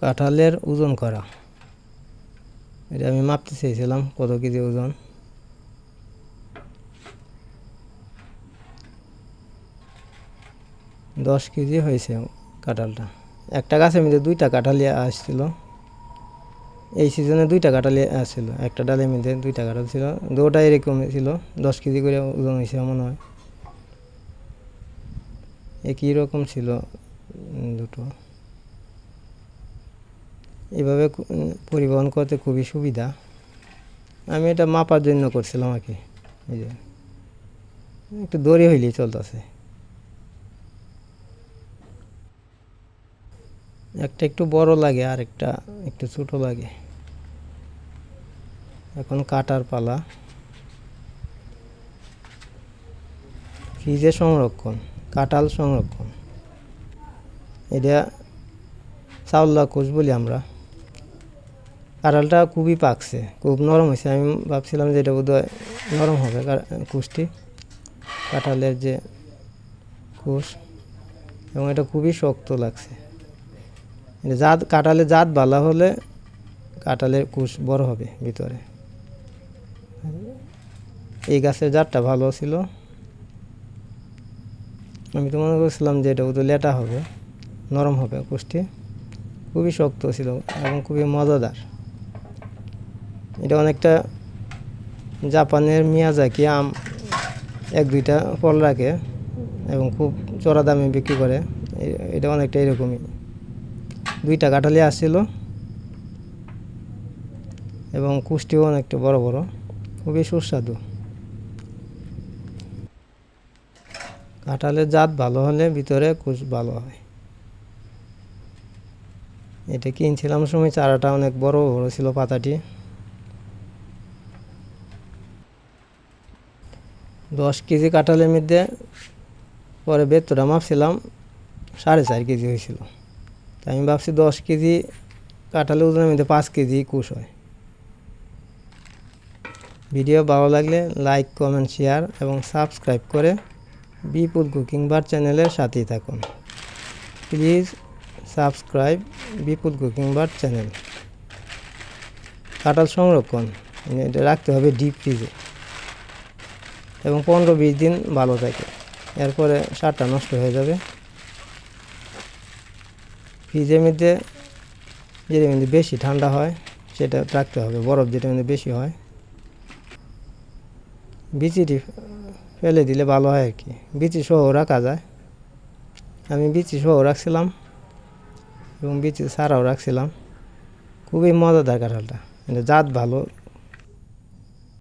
কাঁঠালের ওজন করা। এটা আমি মাপতে চেয়েছিলাম, কত কেজি ওজন? দশ কেজি হয়েছে কাঁঠালটা। একটা গাছের মধ্যে দুইটা কাঁঠালি আসছিল। এই সিজনে দুইটা কাঁঠালি আসছিল। একটা ডালের মধ্যে দুইটা কাঁঠাল ছিল। দুটা এরকম ছিল, দশ কেজি করে ওজন হয়েছে মনে হয়। একই রকম ছিল দুটো। এভাবে পরিবহন করতে খুবই সুবিধা। আমি এটা মাপার জন্য করছিলাম আর কি। এই যে, একটু দড়ি হইলেই চলতেছে। একটা একটু বড় লাগে, আর একটা একটু ছোট লাগে। এখন কাটার পালা। ফ্রিজে সংরক্ষণ, কাঁঠাল সংরক্ষণ। এটা চাউল্লা কোষ বলি আমরা। কাঁঠালটা খুবই পাকছে, খুব নরম হয়েছে। আমি ভাবছিলাম যে এটা বোধহয় নরম হবে কা- কুশটি কাঁঠালের যে কুশ এবং এটা খুবই শক্ত লাগছে। জাত, কাঁঠালের জাত ভালো হলে কাঁঠালের কুশ বড় হবে ভিতরে। এই গাছের জাতটা ভালো ছিল। আমি তো মনে করছিলাম যে এটা বোধহয় লেটা হবে, নরম হবে কুশটি খুবই শক্ত ছিল এবং খুবই মজাদার। এটা অনেকটা জাপানের মিয়াজাকি আম এক দুইটা ফল রাখে এবং খুব চড়া দামে বিক্রি করে। এটা অনেকটা এরকমই। দুইটা কাঁঠালি আসছিল এবং কুষ্টিও অনেকটা বড় বড়। খুবই সুস্বাদু। কাঁঠালের জাত ভালো হলে ভিতরে কুশ ভালো হয়। এটা কিনছিলাম সময় চারাটা অনেক বড় বড় ছিল পাতাটি। দশ কেজি কাঁঠালের মধ্যে পরে বেতটা মাপছিলাম সাড়ে চার কেজি হয়েছিল। তাই আমি ভাবছি দশ কেজি কাঁঠালের ওজনের মধ্যে পাঁচ কেজি কুশ হয়। ভিডিও ভালো লাগলে লাইক, কমেন্ট, শেয়ার এবং সাবস্ক্রাইব করে বিপুল কুকিং বার চ্যানেলের সাথেই থাকুন। Please subscribe Bipul cooking bar channel. কাঁঠাল সংরক্ষণ, এটা রাখতে হবে ডিপ ফ্রিজে। এবং পনেরো বিশ দিন ভালো থাকে। এরপরে সারটা নষ্ট হয়ে যাবে। ফ্রিজের মধ্যে যেটার মধ্যে বেশি ঠান্ডা হয়, সেটা রাখতে হবে। বরফ যেটার মধ্যে বেশি হয়। বিচিটি ফেলে দিলে ভালো হয় আর কি। বিচি সহ রাখা যায়। আমি বিচি সহ রাখছিলাম এবং বিচি ছাড়াও রাখছিলাম। খুবই মজাদার কাঁঠালটা। এটা জাত ভালো